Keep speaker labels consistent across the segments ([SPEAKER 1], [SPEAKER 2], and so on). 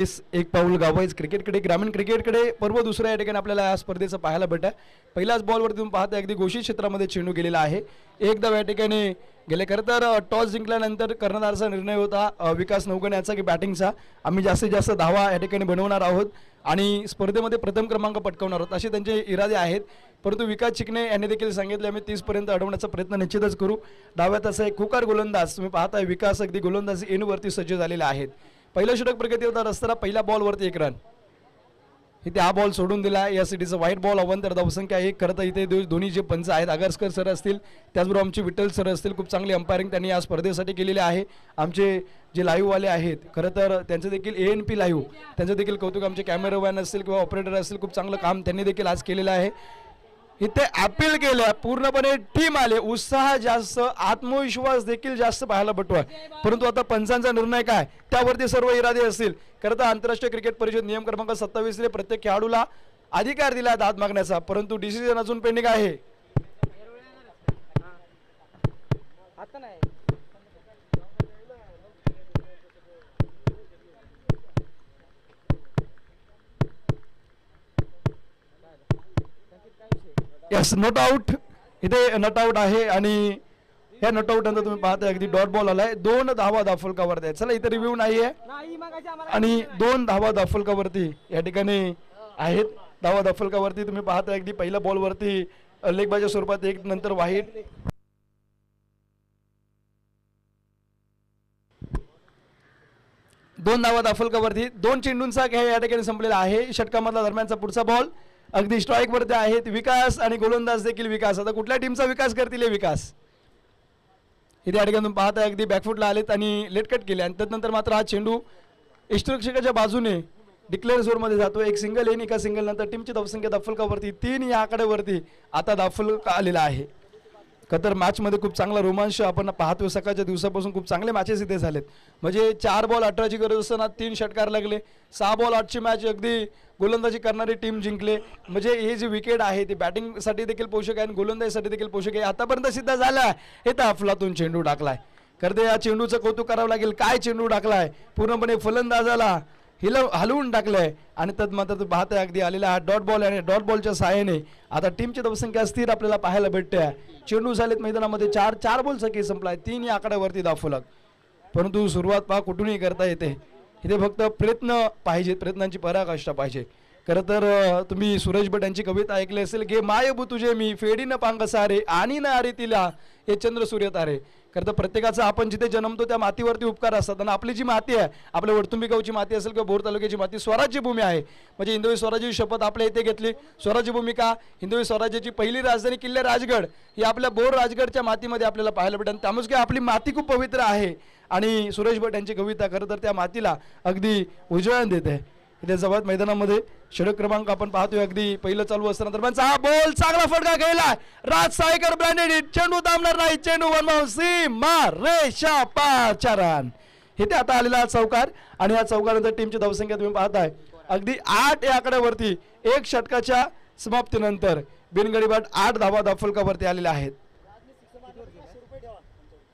[SPEAKER 1] इस एक पाऊल गावाईच क्रिकेटकडे ग्रामीण क्रिकेटकडे पर्व दुसऱ्या या ठिकाणी आपल्याला या स्पर्धेचं पाहायला भेटत आहे पहिल्याच बॉलवरती तुम्ही पाहता अगदी घोषित क्षेत्रामध्ये चेंडू गेलेला आहे. एकदा या ठिकाणी गेले. खरं तर टॉस जिंकल्यानंतर कर्णधारचा निर्णय होता विकास नौगण्याचा की बॅटिंगचा आम्ही जास्तीत जास्त धावा या ठिकाणी बनवणार आहोत आणि स्पर्धेमध्ये प्रथम क्रमांक पटकावणार आहोत. असे त्यांचे इरादे आहेत. परंतु विकास चिकणे यांनी देखील सांगितले आम्ही तीसपर्यंत अडवण्याचा प्रयत्न निश्चितच करू. डाव्यात असा एक खुकार गोलंदाज तुम्ही पाहताय विकास अगदी गोलंदाज एनवरती सज्ज झालेले आहेत पहिलं षटक प्रगती होता असताना पहिल्या बॉलवरती एक रन इथे हा बॉल सोडून दिला. या सिटीचं व्हाईट बॉल अवंतर धावसंख्या एक खरं तर इथे दोन्ही जे पंच आहेत आगरस्कर सर असतील त्याचबरोबर आमचे विठ्ठल सर असतील खूप चांगली अंपायरिंग त्यांनी या स्पर्धेसाठी केलेली आहे. आमचे जे लाईव्हवाले आहेत खरं तर त्यांचं देखील ए एन पी लाईव्ह त्यांचं देखील कौतुक आमचे कॅमेरामॅन असतील किंवा ऑपरेटर असतील खूप चांगलं काम त्यांनी देखील आज केलेलं आहे. इथे अपील केल्या पूर्णपणे टीम आले उत्साह जास्त आत्मविश्वास देखील जास्त पाहायला भेटतोय परंतु आता पंचांचा निर्णय काय? त्यावरती सर्व इरादे असतील. खरं तर आंतरराष्ट्रीय क्रिकेट परिषद नियम क्रमांक सत्तावीसने प्रत्येक खेळाडूला अधिकार दिला दाद मागण्याचा. परंतु डिसिजन अजून पेंडिंग आहे. यस नॉट आउट इथे नट आउट आहे आणि ह्या नट आउट नंतर तुम्ही पाहताय अगदी डॉट बॉल आलाय. दोन धावा दाफुलकावरती आहे चला इथे रिव्ह्यू नाही आहे आणि दोन धावा दाफुलकावरती या ठिकाणी आहेत. धावा दाफुलकावरती तुम्ही पाहता अगदी पहिल्या बॉलवरती लेगबाच्या स्वरूपात एक नंतर वाईट. दोन धावा दाफुलकावरती दोन चेंडूंचा खेळ या ठिकाणी संपलेला आहे. षटकामधला दरम्यानचा पुढचा बॉल अगदी स्ट्राईक वरती आहेत. विकास आणि गोलंदाज देखील विकास. आता कुठल्या टीमचा विकास करतील हे विकास? इथे या ठिकाणी अगदी बॅकफुटला आलेत आणि लेटकट केले. आणि त्यानंतर मात्र हा चेंडू इष्टरक्षकाच्या बाजूने डिक्लेअर झोनमध्ये जातो एक सिंगल येईन एका सिंगल नंतर टीमची धावसंख्या दाफलकावरती तीन या आकड्यावरती आता दाफुलका आलेला आहे. कतर मॅचमध्ये खूप चांगला रोमांच आपण पाहतो सकाळच्या दिवसापासून खूप चांगले मॅचेस इथे झालेत. म्हणजे चार बॉल अठराची गरज असताना तीन षटकार लागले. सहा बॉल आठची मॅच अगदी गोलंदाजी करणारी टीम जिंकले. म्हणजे हे जे विकेट आहे ते बॅटिंगसाठी देखील पोषक आहे आणि गोलंदाजीसाठी देखील पोषक आहे. आतापर्यंत सिद्ध झाला आहे हे तर अफलातून चेंडू टाकलाय. खरं या चेंडूचं कौतुक करावं लागेल. काय चेंडू टाकलाय? पूर्णपणे फलंदाजाला हिल हलवून टाकलंय. आणि त्यात मात्र तो पाहताय अगदी आलेला हा डॉट बॉल आणि डॉट बॉलच्या सहाय्याने आता टीमची धावसंख्या स्थिर आपल्याला पाहायला भेटते. चेंडू झालेत मैदानामध्ये चार चार बॉलचा केस संपलाय. तीन या आकड्यावरती दाखवलं परंतु सुरुवात पहा कुठूनही करता येते. इथे फक्त प्रयत्न पाहिजेत. प्रयत्नांची पराकाष्ठा पाहिजे. खरं तर तुम्ही सुरेश भट यांची कविता ऐकली असेल घे मायबू तुझे मी फेडी न पांग सारे आणि न आरे तिला हे चंद्र सूर्य तारे. खरं तर प्रत्येकाचा आपण जिथे जन्मतो त्या मातीवरती उपकार असतात. आणि आपली जी माती आहे आपल्या वडतुंबी गावची माती असेल किंवा बोर तालुक्याची माती स्वराज्य भूमी आहे. म्हणजे हिंदवी स्वराज्याची शपथ आपल्या इथे घेतली. स्वराज्य भूमिका हिंदवी स्वराज्याची पहिली राजधानी किल्ले राजगड. ही आपल्या बोर राजगडच्या मातीमध्ये आपल्याला पाहायला भेटेल त्यामुळे काय आपली माती खूप पवित्र आहे. आणि सुरेश भट यांची कविता खरं तर त्या मातीला अगदी उजळण देते. इथे जवळ मैदानामध्ये षडक क्रमांक आपण पाहतोय. अगदी पहिलं चालू असताना दरम्यान हा बोल चांगला फटका गेला. राज सायकर ब्रँडेड चेंडू थांबणार नाही. चेंडू वन सीमा रेषा पार इथे आता आलेला हा चौकार आणि या चौकानंतर टीमची धावसंख्या तुम्ही पाहताय. अगदी आठ या आकड्यावरती एक षटकाच्या समाप्तीनंतर बिनगडीबाट आठ धावा दाफलकावरती आलेल्या आहेत.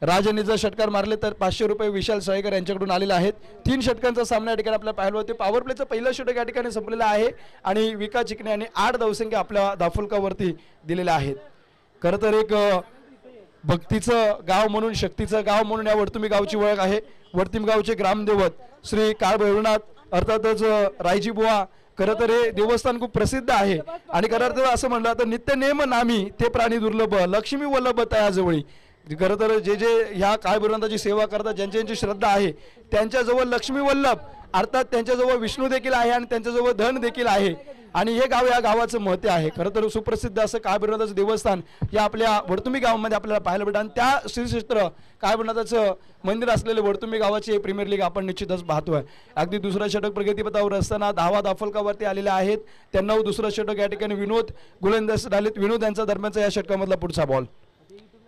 [SPEAKER 1] राजांनी जर षटकार मारले तर पाचशे रुपये विशाल सायकर यांच्याकडून आलेले आहेत. तीन षटकांचा सामना या ठिकाणी आपल्याला पाहिलं होते. पॉवर प्लेचं पहिलं षटक या ठिकाणी संपलेलं आहे आणि विकास चिकणे यांनी आठ धावसंख्या आपल्या दाफुलकावरती दिलेल्या आहेत. खरं तर एक भक्तीचं गाव म्हणून शक्तीचं गाव म्हणून या वर्तुमी गावची ओळख आहे. वर्तुमी गावचे ग्रामदेवत श्री काळभैरनाथ अर्थातच रायजीबुवा रायजी बुवा खरं तर हे देवस्थान खूप प्रसिद्ध आहे. आणि खरं तर असं म्हणलं तर नित्य नेम नामी ते प्राणी दुर्लभ लक्ष्मी वल्लभ तयाजवळी. खरं तर जे जे ह्या काय सेवा करतात ज्यांची ज्यांची श्रद्धा आहे त्यांच्याजवळ लक्ष्मी वल्लभ अर्थात त्यांच्याजवळ विष्णू देखील आहे आणि त्यांच्याजवळ धन देखील आहे. आणि हे गाव या गावाचं महत्त्व आहे. खरं तर सुप्रसिद्ध असं काय देवस्थान या आपल्या वर्तुमी गावामध्ये आपल्याला पाहायला भेटतं. आणि त्या श्रीक्षेत्र काय मंदिर असलेलं वर्तुमी गावाची प्रीमियर लीग आपण निश्चितच पाहतोय. अगदी दुसरा षटक प्रगतीपथावर असताना धावा दाफलकावरती आलेले आहेत. त्यांना दुसरं षटक या ठिकाणी विनोद गुलंदाज डालित विनोद यांचा दरम्यानचा या षटकामधला पुढचा बॉल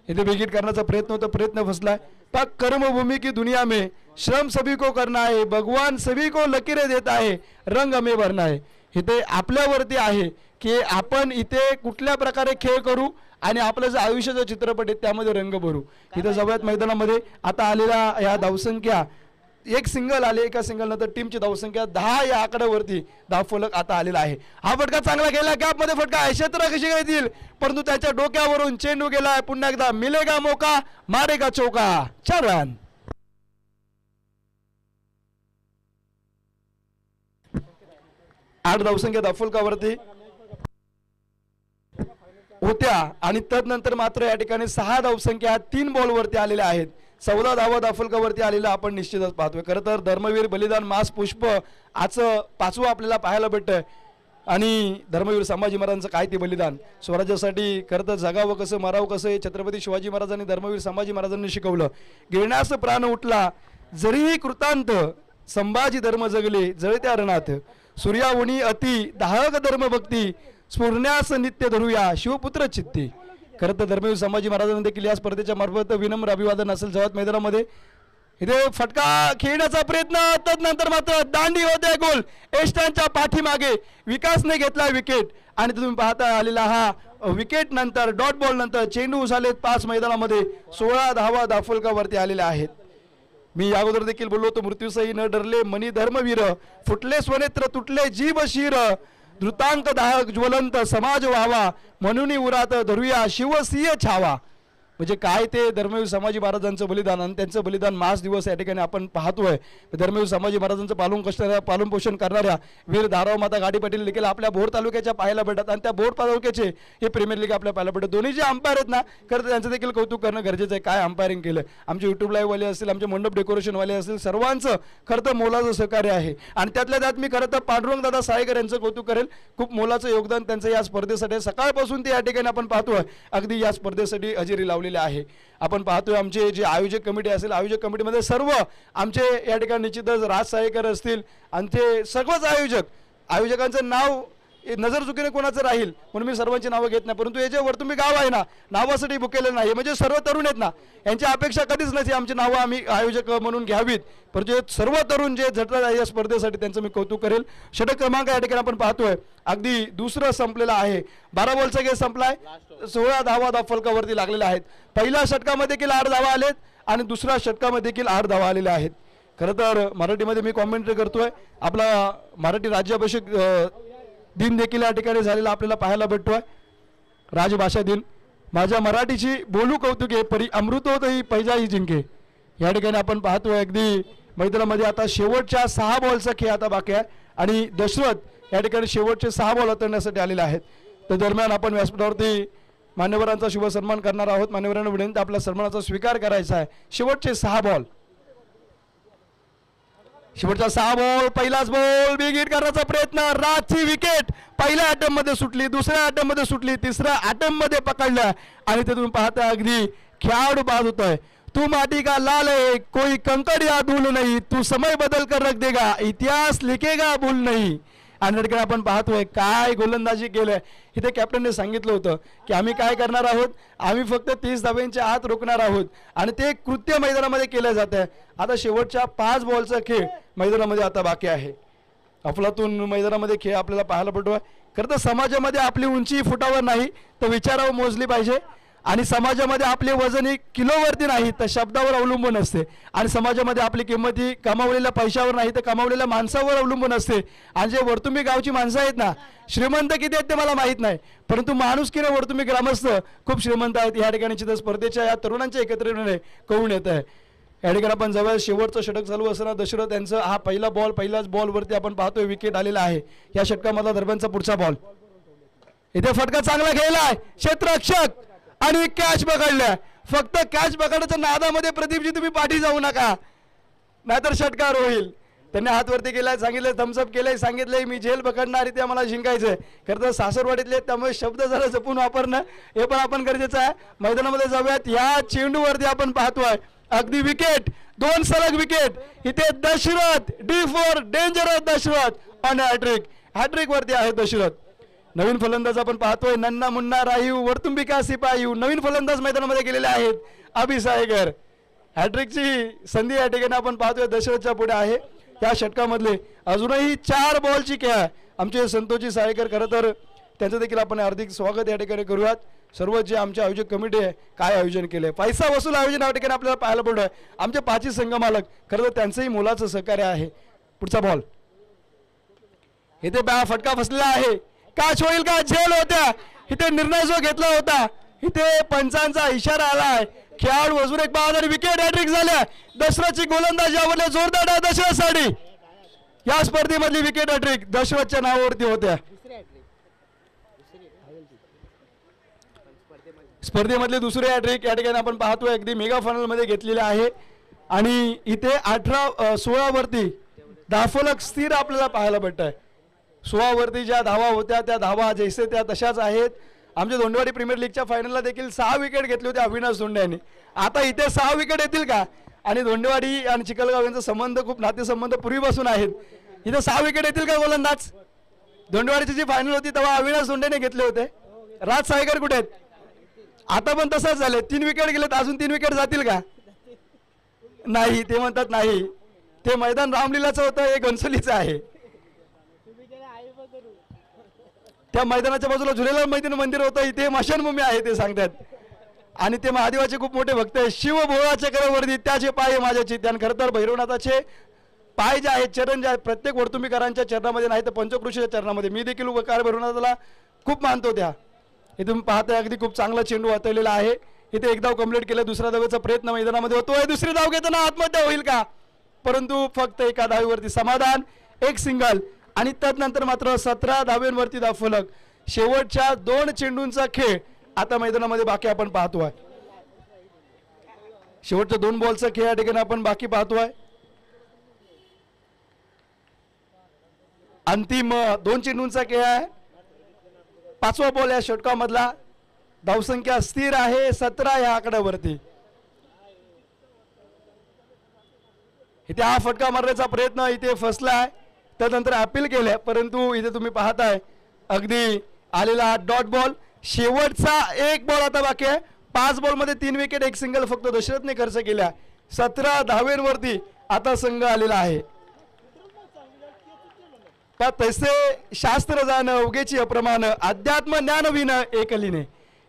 [SPEAKER 1] इथे विकेट करण्याचा प्रयत्न होता प्रयत्न फसलाय पाक कर्मभूमि की दुनिया में श्रम सभी को करना है भगवान सभी को लकीरे देता है रंग हमें भरना है. इथे आपल्यावरती आहे की आपण इथे कुठल्या प्रकारे खेळ करू आणि आपलं जे आयुष्याचा चित्रपट आहे त्यामध्ये रंग भरू. इथं जवळच मैदानामध्ये आता आलेल्या ह्या धावसंख्या एक सिंगल आले एका सिंगल नंतर टीमची धावसंख्या दहा या आकड्यावरती धावफलक आता आलेला आहे. हा फटका चांगला गेला गॅपमध्ये फटका क्षेत्र कशी घेतील येतील? परंतु त्याच्या डोक्यावरून चेंडू गेलाय. पुन्हा एकदा मिलेगा मोका मारेगा चौका. चार रन आठ धावसंख्या दाफुलकावरती होत्या. आणि तदनंतर मात्र या ठिकाणी सहा धावसंख्या तीन बॉलवरती आलेल्या आहेत. चौदा धावा दाफलकावरती आलेला आपण निश्चितच पाहतोय. खरं तर धर्मवीर बलिदान मास पुष्प आजचं पाचवं आपल्याला पाहायला भेटतंय. आणि धर्मवीर संभाजी महाराजांचं काय ते बलिदान? स्वराज्यासाठी खरं तर जगावं कसं मरावं कसं हे छत्रपती शिवाजी महाराजांनी धर्मवीर संभाजी महाराजांनी शिकवलं. गिरण्यास प्राण उठला जरीही कृतांत संभाजी धर्म जगले जळत्या रणात. सूर्यावणी अति दाहक धर्मभक्ती स्फुरण्यास नित्य धरूया शिवपुत्र चित्ती. खरं तर धर्मवीर संभाजी महाराजांनी देखील या स्पर्धेच्या मार्फत विनम्र अभिवादन असेल जवळ मैदानामध्ये. इथे फटका खेळण्याचा प्रयत्न तदनंतर मात्र दांडी होते गोल. एस्टांच्या पाठीमागे विकासने घेतला विकेट आणि तुम्ही पाहता आलेला हा विकेट नंतर डॉट बॉल नंतर चेंडू उसाले पाच मैदानामध्ये. सोळा धावा दाफुलकावरती आलेल्या आहेत. मी अगोदर देखील बोललो होतो मृत्यूसही न डरले मनी धर्मवीर फुटले स्वनेत्र तुटले जीव शिर दृतांकदायक ज्वलंत समाज व्हावा म्हणून उरात धरूया शिवसिंह छावा. म्हणजे काय ते धर्मवीर समाजी महाराजांचं बलिदान आणि त्यांचं बलिदान मास दिवस या ठिकाणी आपण पाहतोय. धर्मवीर समाजी महाराजांचं पालन कष्ट पालन पोषण करणाऱ्या वीर धाराव माता गाडी पाटील देखील आपल्या भोर तालुक्याच्या पाहायला भेटतात आणि त्या भोर तालुक्याचे हे प्रीमियर लीग आपल्या पाहायला भेटतात. दोन्ही जे अंपायर आहेत ना खरं तर त्यांचं देखील कौतुक करणं गरजेचं आहे. काय अंपायरिंग केलं? आमचे युट्यूब लाईव्हवाले असतील आमचे मंडप डेकोरेशनवाले असतील सर्वांचं खरं तर मोलाचं सहकार्य आहे. आणि त्यातल्या त्यात मी खरं तर पांडुरंग दादा सायकर यांचं कौतुक करेल. खूप मोलाचं योगदान त्यांचं या स्पर्धेसाठी सकाळपासून ते या ठिकाणी आपण पाहतोय. अगदी या स्पर्धेसाठी हजेरी लावली ठेवलेले आहे. आपण पाहतोय आमचे जे आयोजक कमिटी असेल आयोजक कमिटीमध्ये सर्व आमचे या ठिकाणी निश्चितच राज साहेकर असतील. आणि ते सर्वच आयोजक. आयोजकांचं नाव नजर चुकीने कोणाचं राहील म्हणून मी सर्वांची नावं घेत नाही. परंतु हे जे वरतुंबी गाव आहे ना नावासाठी बुकेलं नाही. म्हणजे सर्व तरुण आहेत ना यांची अपेक्षा कधीच नसते. आमची नावं आम्ही आयोजक म्हणून घ्यावीत. परंतु सर्व तरुण जे झटतात आहे या स्पर्धेसाठी त्यांचं मी कौतुक करेल. षटक क्रमांक या ठिकाणी आपण पाहतोय. अगदी दुसरं संपलेलं आहे. बारा बॉलचा गेम संपलाय. सोळा धावा धाव फलकावरती लागलेल्या आहेत. पहिल्या षटकामध्ये देखील आठ धावा आलेत आणि दुसऱ्या षटकामध्ये देखील आठ धावा आलेल्या आहेत. खरं तर मराठीमध्ये मी कॉमेंट्री करतोय. आपला मराठी राज्याभिषेक दिन देखील या ठिकाणी झालेला आपल्याला पाहायला भेटतो आहे राजभाषा दिन. माझ्या मराठीची बोलू कौतुके परी अमृतोदयी पैजाही जिंके. या ठिकाणी आपण पाहतोय अगदी मैदानामध्ये आता शेवटच्या सहा बॉलचा खेळ आता बाकी आहे. आणि दशरथ या ठिकाणी शेवटचे सहा बॉल उतरण्यासाठी आलेले आहेत. तर दरम्यान आपण व्यासपीठावरती मान्यवरांचा शुभ सन्मान करणार आहोत. मान्यवरांना विनंती आपल्या सन्मानाचा स्वीकार करायचा आहे. शेवटचे सहा बॉल शेवटचा सहा बॉल पहिलाच बॉल बिग हिट करण्याचा प्रयत्न. रातची विकेट पहिल्या अटममध्ये सुटली दुसऱ्या अटममध्ये सुटली तिसऱ्या अटममध्ये पकडलं. आणि ते तुम्ही पाहता अगदी खेळाडू बाद होतोय. तू माटी का लाल है कोई कंकड़ या धूल नहीं. तू समय बदल कर रख देगा. इतिहास लिखेगा भूल नहीं. आणि आपण पाहतोय काय गोलंदाजी केलंय. इथे कॅप्टनने सांगितलं होतं की आम्ही काय करणार आहोत? आम्ही फक्त तीस धाब्यांच्या आत रोखणार आहोत. आणि ते कृत्य मैदानामध्ये केलं जात आहे. आता शेवटच्या पाच बॉलचा खेळ मैदानामध्ये आता बाकी आहे. अफलातून मैदानामध्ये खेळ आपल्याला पाहायला पडतोय खरं तर समाजामध्ये आपली उंची फुटावर नाही तर विचारावं मोजली पाहिजे. आणि समाजामध्ये आपले वजन हे किलोवरती नाही तर शब्दावर अवलंबून असते. आणि समाजामध्ये आपली किंमत ही कमावलेल्या पैशावर नाही तर कमावलेल्या माणसावर अवलंबून असते. आणि जे वर्तुंबी गावची माणसं आहेत ना श्रीमंत किती आहेत ते मला माहीत नाही. परंतु माणूस की वर्तुंबी ग्रामस्थ खूप श्रीमंत आहेत. या ठिकाणी चित्र स्पर्धेच्या या तरुणांच्या एकत्रितपणे कळून येत आहे. या ठिकाणी आपण जवळ शेवटचं षटक चालू असताना दशरथ यांचं हा पहिला बॉल पहिल्याच बॉलवरती आपण पाहतोय विकेट आलेला आहे. या षटकामधला दरम्यानचा पुढचा बॉल इथे फटका चांगला गेलाय. क्षेत्ररक्षक! आणि कॅच पकडल्या फक्त कॅच पकडण्याच्या नादामध्ये प्रदीपजी तुम्ही पाठी जाऊ नका. नाहीतर षटकार होईल. त्यांनी हातवरती केलाय सांगितलं थम्सअप केलंय सांगितलंय मी झेल पकडणार ते आम्हाला जिंकायचंय. खरं तर सासरवाडीतले त्यामुळे शब्द जरा जपून वापरणं हे पण आपण गरजेचं आहे. मैदानामध्ये जाऊयात. या चेंडूवरती आपण पाहतोय. अगदी विकेट दोन सलग विकेट इथे Dasharath D four dangerous Dasharath on hat-trick hat-trick वरती आहे दशरथ. नवीन फलंदाज आपण पाहतोय. नन्ना मुन्ना राहीव वर्तुंबिका सिपाहीव नवीन फलंदाज मैदानामध्ये गेलेले आहेत. अभिसायगर हॅट्रिकची संधी या ठिकाणी आपण पाहतोय. दशरथच्या पुढे आहे. त्या षटकामधले अजूनही चार बॉलची खेळ. आमचे संतोषी साळेकर खरं तर त्यांचं देखील आपण हार्दिक स्वागत या ठिकाणी करूयात. सर्व जे आमचे आयोजक कमिटी आहे काय आयोजन केलं आहे पैसा वसूल आयोजन या ठिकाणी आपल्याला पाहायला पडलं आहे आमचे पाचही संघ मालक खरं तर त्यांचंही मोलाचं सहकार्य आहे. पुढचा बॉल इथे बॅ फटका फसलेला आहे. काच होईल का झेल होत्या? इथे निर्णय जो घेतला होता इथे पंचांचा इशारा आला आहे खेळाडू अजून एक बहादर विकेट हॅट्रिक झाल्या. दशरथची गोलंदाज आवडले जोरदार डाव दशरथसाठी. या स्पर्धेमधली विकेट हॅट्रिक दशरथच्या नावावरती होत्या. स्पर्धेमधले दुसरे हॅट्रिक या ठिकाणी आपण पाहतोय अगदी मेगा फायनलमध्ये घेतलेले आहे. आणि इथे अठरा सोळावरती दाफलक स्थिर आपल्याला पाहायला भेटत आहे सोळावरती ज्या धावा होत्या त्या धावा जैसे त्या तशाच आहेत. आमच्या धोंडवाडी प्रीमियर लीगच्या फायनलला देखील सहा विकेट घेतले होते अविनाश धोंडे यांनी. आता इथे सहा विकेट येतील का? आणि धोंडेवाडी आणि चिखलगाव यांचा संबंध खूप नातेसंबंध पूर्वीपासून आहेत. इथे सहा विकेट येतील का गोलंदाज? धोंडेवाडीची जी फायनल होती तेव्हा अविनाश धोंडेने घेतले होते. राज सायकर कुठे आहेत? आता पण तसंच झालं तीन विकेट गेलेत अजून तीन विकेट जातील का? नाही ते म्हणतात नाही. ते मैदान रामलीलाचं होतं हे घनसोलीचं आहे. त्या मैदानाच्या बाजूला झुलेलाल मैदान मंदिर होतं. इथे मशानभूमी आहे ते सांगतात. आणि ते महादेवाचे खूप मोठे भक्त आहे शिव भोळाच्या करावरती त्याचे पाय आहे माझ्या चित्त्यान खरं तर भैरवनाथाचे पाय जे आहेत चरण जे आहेत प्रत्येक वर्तुंबीकरांच्या चरणामध्ये नाही तर पंचकृषीच्या चरणामध्ये. मी देखील उपकार भैरवनाथाला खूप मानतो त्या. हे तुम्ही पाहताय अगदी खूप चांगला चेंडू वाचवलेला आहे. इथे एक धाव कंप्लीट केलं दुसऱ्या धावेचा प्रयत्न मैदानामध्ये होतोय दुसरी धाव घेताना आत्महत्या होईल का? परंतु फक्त एका धावीवरती समाधान एक सिंगल आणि त्यानंतर मात्र सतरा धावेंवरती दाफलक फलक शेवटच्या दोन चेंडूंचा खेळ आता मैदानामध्ये बाकी आपण पाहतोय. शेवटच्या दोन बॉलचा खेळ या ठिकाणी आपण बाकी पाहतोय. अंतिम दोन चेंडूंचा खेळ आहे. पाचवा बॉल या षटकामधला. धावसंख्या स्थिर आहे सतरा या आकड्यावरती. इथे हा फटका मारण्याचा प्रयत्न इथे फसला आहे त्यानंतर अपील केलंय. परंतु इथे तुम्ही पाहताय अगदी आलेला हा डॉट बॉल शेवटचा एक बॉल आता बाकी आहे. पाच बॉलमध्ये तीन विकेट एक सिंगल फक्त दशरथने खर्च केल्या सतरा धावेंवरती आता संघ आलेला आहे. का तैसे शास्त्र जाणं अवघेची अप्रमाण अध्यात्म ज्ञान विन एकलीने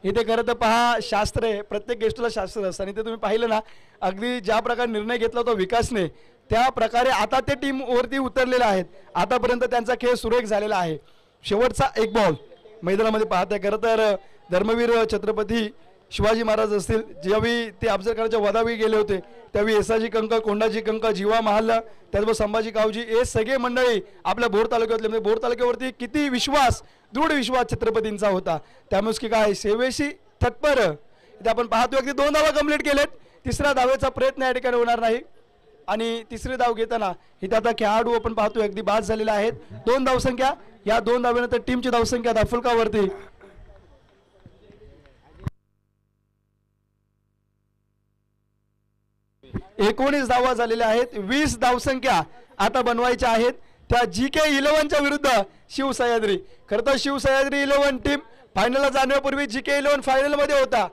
[SPEAKER 1] इथे खरं तर पहा शास्त्र आहे. प्रत्येक गोष्टीला शास्त्र असतं. आणि ते तुम्ही पाहिलं ना अगदी ज्या प्रकारे निर्णय घेतला होता विकासने त्या प्रकारे आता ते टीम वरती उतरलेले आहेत. आतापर्यंत त्यांचा खेळ सुरेख झालेला आहे. शेवटचा एक बॉल मैदानामध्ये पाहताय. खरं तर धर्मवीर छत्रपती शिवाजी महाराज असतील ज्यावेळी ते अफजलखानाच्या वदावी गेले होते त्यावेळी एसाजी कंक कोंडाजी कंक जीवा महाल्ला त्याचबरोबर संभाजी कावजी हे सगळे मंडळी आपल्या भोर तालुक्यातले म्हणजे भोर तालुक्यावरती किती विश्वास दृढ विश्वास छत्रपतींचा होता. त्यामुळेच की काय सेवेशी थटपर. इथे आपण पाहतो अगदी दोन धावा कंप्लीट केलेत. तिसऱ्या धावेचा प्रयत्न या ठिकाणी होणार नाही. आणि तिसरी धाव घेताना इथे आता खेळाडू आपण पाहतोय अगदी बाद झालेले आहेत. दोन धावसंख्या या दोन धावेनंतर टीमची धावसंख्या दाफुलकावरती एकोणीस धावा झालेल्या आहेत वीस धावसंख्या आता बनवायच्या आहेत. त्या जी के इलेव्हनच्या विरुद्ध शिवसह्याद्री. खरं तर शिवसह्याद्री इलेव्हन टीम फायनलला जाण्यापूर्वी जी के इलेव्हन फायनलमध्ये होता.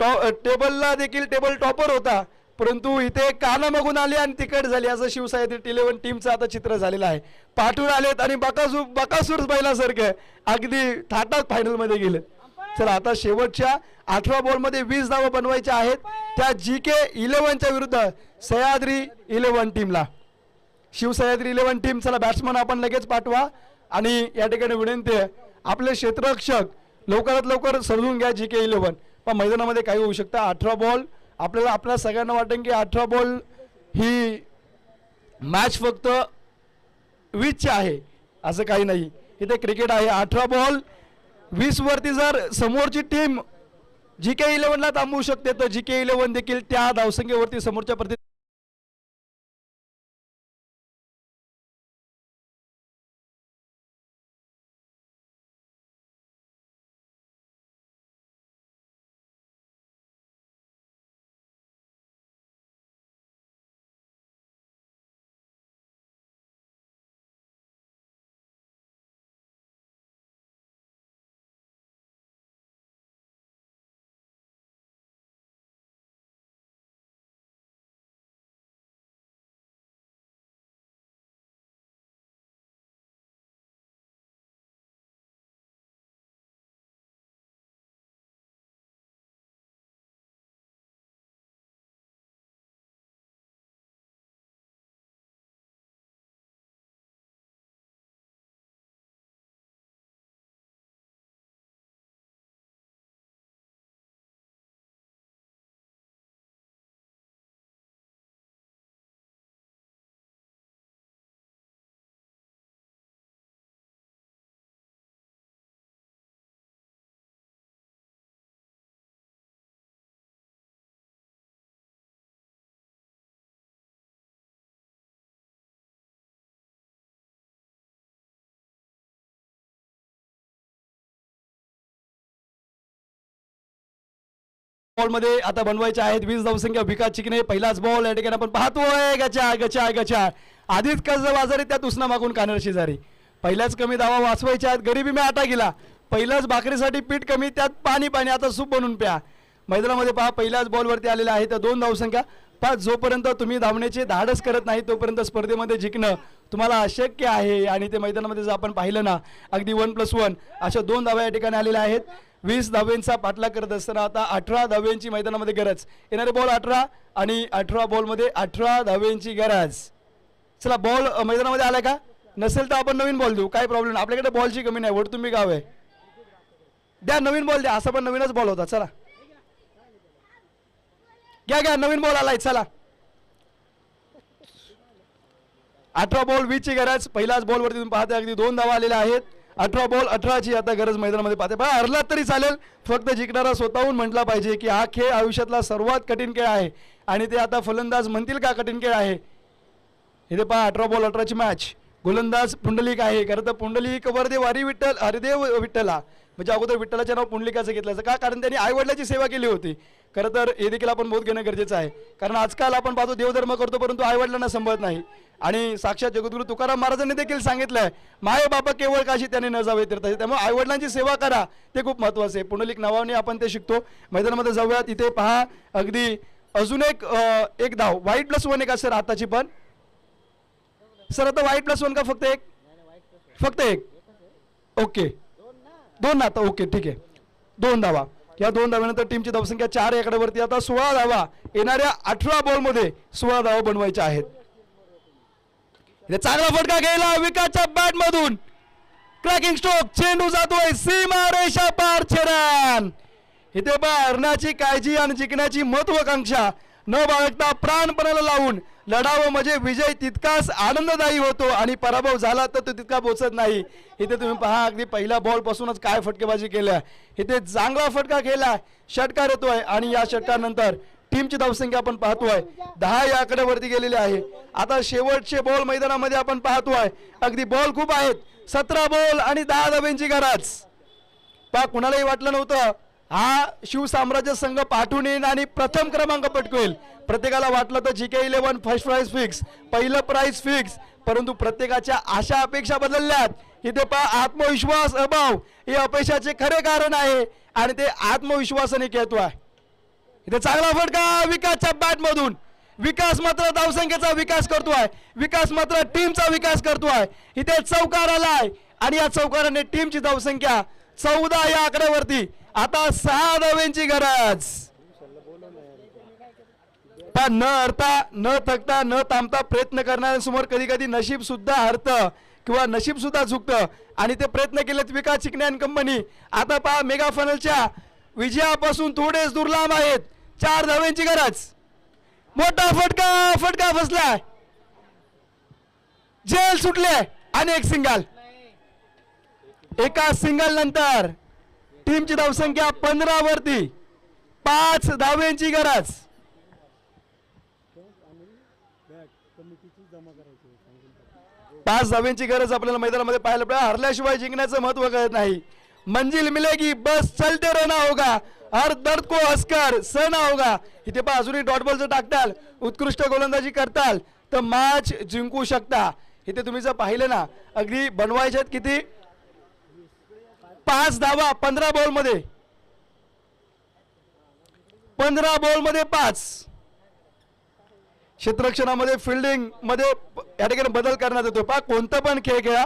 [SPEAKER 1] टॉ टेबलला देखील टेबल टॉपर होता. परंतु इथे कानामागून आली आणि तिकट झाली. असं शिवसाहित्य इलेव्हन टीमचं आता चित्र झालेलं आहे. पाठून आलेत आणि बकासूर बकासूर बैलासारखं अगदी थाटात फायनलमध्ये गेले. चला आता शेवटच्या अठरा बॉलमध्ये वीस धावा बनवायच्या आहेत. त्या जी के इलेव्हनच्या विरुद्ध सह्याद्री इलेव्हन टीमला शिवसह्याद्री इलेव्हन टीम चला बॅट्समन आपण लगेच पाठवा. आणि या ठिकाणी विनंती आहे आपले क्षेत्ररक्षक लवकरात लवकर समजून घ्या जी के इलेव्हन पण मैदानामध्ये काही होऊ शकतं. अठरा बॉल आपल्याला आपल्या सगळ्यांना वाटेल की अठरा बॉल ही मॅच फक्त वीसची आहे. असं काही नाही. इथे क्रिकेट आहे. अठरा बॉल वीसवरती जर समोरची टीम जी के इलेव्हनला थांबवू शकते तर जी के इलेव्हन देखील त्या धावसंख्येवरती समोरच्या प्रति बॉलमध्ये आता बनवायचे आहेत. वीस धावसंख्या विकास चिकने. पहिलाच बॉल या ठिकाणी आपण पाहतोय गचा गचा गचा आधीच कर्ज बाजारी त्यात उसना मागून कानर शेजारी. पहिल्याच कमी धावा वाचवायच्या आहेत. गरिबी मी आटा गेला. पहिल्याच भाकरीसाठी पीठ कमी त्यात पाणी पाणी. आता सूप बनून प्या. मैदानामध्ये पहा पहिल्याच बॉलवरती आलेला आहे. तर दोन धावसंख्या. पहा जोपर्यंत तुम्ही धावण्याचे धाडस करत नाही तोपर्यंत स्पर्धेमध्ये जिंकणं तुम्हाला अशक्य आहे. आणि ते मैदानामध्ये जर आपण पाहिलं ना अगदी वन प्लस वन अशा दोन धाव्या या ठिकाणी आलेल्या आहेत. वीस धावेंचा पाठलाग करत असताना आता अठरा धावेंची मैदानामध्ये गरज. येणारे बॉल अठरा आणि अठरा बॉलमध्ये अठरा धावेंची गरज. चला बॉल मैदानामध्ये आला का? नसेल तर आपण नवीन बॉल देऊ. काही प्रॉब्लेम नाही. आपल्याकडे बॉलची कमी नाही. वडतुंबी गाव आहे. द्या नवीन बॉल द्या. असा पण नवीनच बॉल होता. चला. घ्या घ्या. नवीन बॉल आलाय. चला. अठरा बॉल वीसची गरज. पहिलाच बॉलवरती तुम्ही पाहते. अगदी दोन धावा आलेल्या आहेत. अठरा बॉल अठराची आता गरज मैदानामध्ये पाहते. बघा हरला तरी चालेल. फक्त जिंकणारा स्वतःहून म्हटला पाहिजे की हा खेळ आयुष्यातला सर्वात कठीण खेळ आहे. आणि ते आता फलंदाज म्हणतील का कठीण खेळ आहे? इथे पहा अठरा बॉल अठराची मॅच गोलंदाज पुंडलिक आहे. खरं तर पुंडलिक वरदे वारी विठ्ठल हरिदेव विठ्ठला. म्हणजे अगोदर विठ्ठलाचे नाव पुंडलिकाचं घेतलं असं का? कारण त्यांनी आईवडिलाची सेवा केली होती. खरं तर हे देखील आपण बोध घेणं गरजेचं आहे. कारण आजकाल आपण पाहतो देवधर्म करतो परंतु आईवडिलांना संभवत नाही. आणि साक्षात जगद्गुरू तुकाराम महाराजांनी देखील सांगितलंय माय बाबा केवळ काशी त्याने न जावे तर त्यामुळे आईवडिलांची सेवा करा. ते खूप महत्वाचं आहे. पुंडलिक नावाने आपण ते शिकतो. मैदानामध्ये जाऊया तिथे पहा अगदी अजून एक एक धाव. वाईट प्लस वन एक असेल आताची पण सर आता वाईट प्लस वन का फक्त एक? फक्त एक. ओके. दोन ना आता ओके ठीक आहे. दोन धावा. या दोन धाव्यानंतर टीमची धावसंख्या चार आकड्यावरती आता सोळा धावा. येणाऱ्या अठरा बॉलमध्ये सोळा धावा बनवायच्या आहेत. चांगला फटका घ्यायला विकासच्या बॅट मधून. क्रॅकिंग स्ट्रोक चेंडू जातोय. सीमा रेषा पार छेडान इथे पहा हरणाची काळजी आणि जिंकण्याची महत्वाकांक्षा. न बाळगता प्राणपणाला लावून लढावं म्हणजे विजय तितकाच आनंददायी होतो आणि पराभव झाला तर तो तितका बोचत नाही. इथे तुम्ही पहा अगदी पहिल्या बॉलपासूनच काय फटकेबाजी केल्या. इथे चांगला फटका केला षटकार येतोय आणि या षटकानंतर टीमची धावसंख्या आपण पाहतोय. दहा या आकड्यावरती गेलेली आहे. आता शेवटचे बॉल मैदानामध्ये आपण पाहतोय. अगदी बॉल खूप आहेत. सतरा बॉल आणि दहा धाब्यांची गरज. पा कुणालाही वाटलं नव्हतं. हा शिवसाम्राज्य संघ पाठवून येईल आणि प्रथम क्रमांक पटकवेल. प्रत्येकाला वाटलं तर G K eleven first prize fix पहिलं प्राइज फिक्स परंतु प्रत्येकाच्या आशा अपेक्षा बदलल्यात. इथे पहा आत्मविश्वास अभाव हे अपयशाचे खरे कारण आहे आणि ते आत्मविश्वासाने खेळतो आहे. इथे चांगला फटका विकासच्या बॅट मधून विकास मात्र धावसंख्येचा विकास करतो आहे. विकास मात्र टीमचा विकास करतो आहे. इथे चौकार आलाय आणि या चौकाराने टीमची धावसंख्या चौदा या आकड्यावरती. आता सहा धाव्यांची गरज. पण न हरता न थकता न थांबता प्रयत्न करणाऱ्यांसमोर कधी कधी नशीब सुद्धा हरतं किंवा नशीब सुद्धा झुकतं. आणि ते प्रयत्न केलेत विकास चिकणे कंपनी. आता पहा मेगा फनलच्या विजयापासून थोडेच दुर्लाभ आहेत. चार धाव्यांची गरज. मोठा फटका फटका फसलाय जेल सुटले आणि एक सिंगल. एका सिंगल नंतर टीमची धावसंख्या पंधरा वरती पाच धाव्यांची गरज. पाच धाव्यांची गरज आपल्याला मैदानामध्ये पाहायला मिळाली. हरल्याशिवाय जिंकण्याचं महत्त्व कळत नाही. मंजिल मिलेगी बस चलते रहना होगा. हर दर्द को हसकर सहना होगा. इथे पण अजूनही डॉट बॉल जर टाकताल उत्कृष्ट गोलंदाजी करताल तर मॅच जिंकू शकता. इथे तुम्ही जर पाहिलं ना अगदी बनवायच्यात किती? पाच धावा पंधरा बॉलमध्ये. पंधरा बॉलमध्ये पाच. क्षेत्ररक्षणामध्ये फिल्डिंगमध्ये या ठिकाणी बदल करण्यात येतो. पहा कोणता पण खेळ खेळा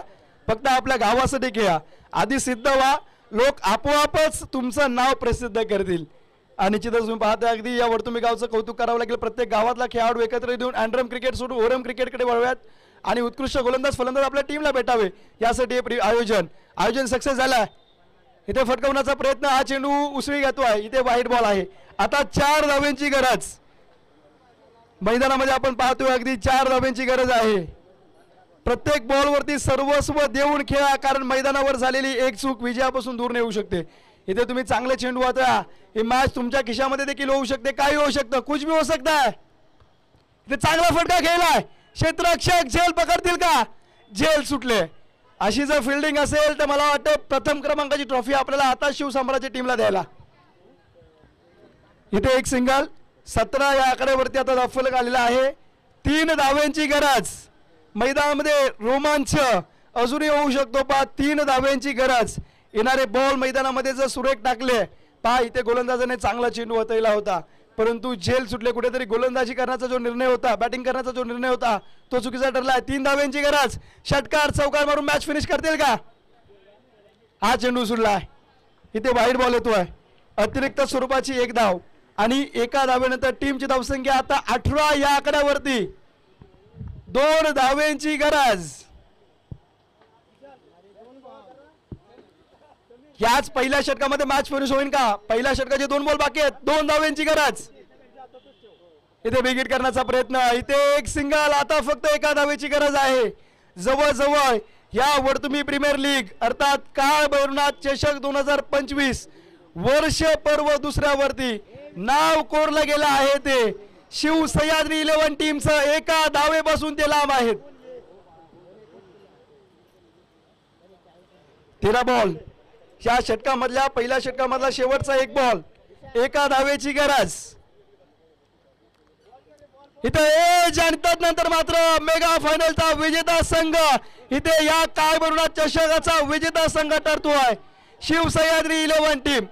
[SPEAKER 1] फक्त आपल्या गावासाठी खेळा. आधी सिद्ध व्हा. लोक आपोआपच तुमचं नाव प्रसिद्ध करतील. आणि निश्चितच तुम्ही पाहता अगदी या तुम्ही गावचं कौतुक करावं लागेल. प्रत्येक गावातला खेळाडू एकत्र येऊन अँड्रम क्रिकेट सोडून ओरम क्रिकेटकडे वळव्यात आणि उत्कृष्ट गोलंदाज फलंदाज आपल्या टीमला भेटावे. यासाठी हे आयोजन. आयोजन सक्सेस झालं इथे फटकवण्याचा प्रयत्न हा चेंडू उसळी घेतोय. इथे व्हाईट बॉल आहे. आता चार धाव्यांची गरज. मैदानामध्ये आपण पाहतोय अगदी चार धाव्यांची गरज आहे. प्रत्येक बॉलवरती सर्वस्व देऊन खेळा कारण मैदानावर झालेली एक चूक विजयापासून दूर नेऊ शकते. इथे तुम्ही चांगले चेंडू वाचा. ही मॅच तुमच्या खिशामध्ये देखील होऊ शकते. काही होऊ शकतं. कुछ भी हो सकता है इथे चांगला फटका खेळलाय. क्षेत्ररक्षक झेल पकडतील का? झेल सुटले. अशी जर फिल्डिंग असेल तर मला वाटतं प्रथम क्रमांकाची ट्रॉफी आपल्याला आता शिवसाम्राज्य टीमला द्यायला. इथे एक सिंगल सतरा या आकड्यावरती आता दाफलक आलेला आहे. तीन धाव्यांची गरज. मैदानामध्ये रोमांच अजूनही होऊ शकतो पहा तीन धाव्यांची गरज. येणारे बॉल मैदानामध्ये जर सुरेख टाकले पहा इथे गोलंदाजाने चांगला चेंडू वतयला होता. परंतु झेल सुटले कुठेतरी गोलंदाजी करण्याचा जो निर्णय होता बॅटिंग करण्याचा जो निर्णय होता तो चुकीचा ठरला तीन धाव्यांची गरज. षटकार चौकार मारून मॅच फिनिश करतील का? हा चेंडू सुटलाय इथे वाईट बॉल येतोय. अतिरिक्त स्वरूपाची एक धाव. आणि एका धावेनंतर टीमची धावसंख्या आता अठरा या आकड्यावरती. दोन धावेंची गरज. याच पहिल्या षटकामध्ये मॅच फिनिश होईल का? पहिल्या षटकाचे दोन बॉल बाकी आहेत. दोन धाव्यांची गरज. इथे बिगिट करण्याचा प्रयत्न. इथे एक सिंगल आता फक्त एका धावेची गरज आहे. जवळजवळ या वर्तुमी प्रीमियर लीग अर्थात काळ भैरवनाथ चषक दोन हजार पंचवीस वर्ष पर्व दुसऱ्यावरती नाव कोरलं गेलं आहे ते. शिव सह्याद्री इलेव्हन टीमचं एका धावेपासून ते लांब आहेत. तेरा बॉल या षटकामधल्या पहिल्या षटकामधला शेवटचा एक बॉल एका धावेची गरज. इथे ए जाणतात नंतर मात्र मेगा फायनलचा विजेता संघ. इथे या काय बरोबर चषकाचा विजेता संघ ठरतोय शिव सह्याद्री इलेव्हन टीम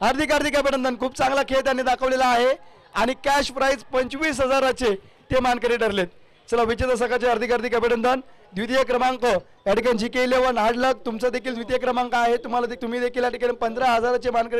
[SPEAKER 1] हार्दिक हार्दिक अभिनंदन. खूप चांगला खेळ त्यांनी दाखवलेला आहे. आणि कॅश प्राईज पंचवीस हजाराचे ते मानकरी ठरलेत. चला विजेता संघाचे हार्दिक हार्दिक अभिनंदन. द्वितीय क्रमांक. या ठिकाणी जी के इलेव्हन हार्ड लक तुमचा देखील द्वितीय क्रमांक आहे. तुम्हाला तुम्ही देखील या ठिकाणी पंधरा हजाराचे मानकरी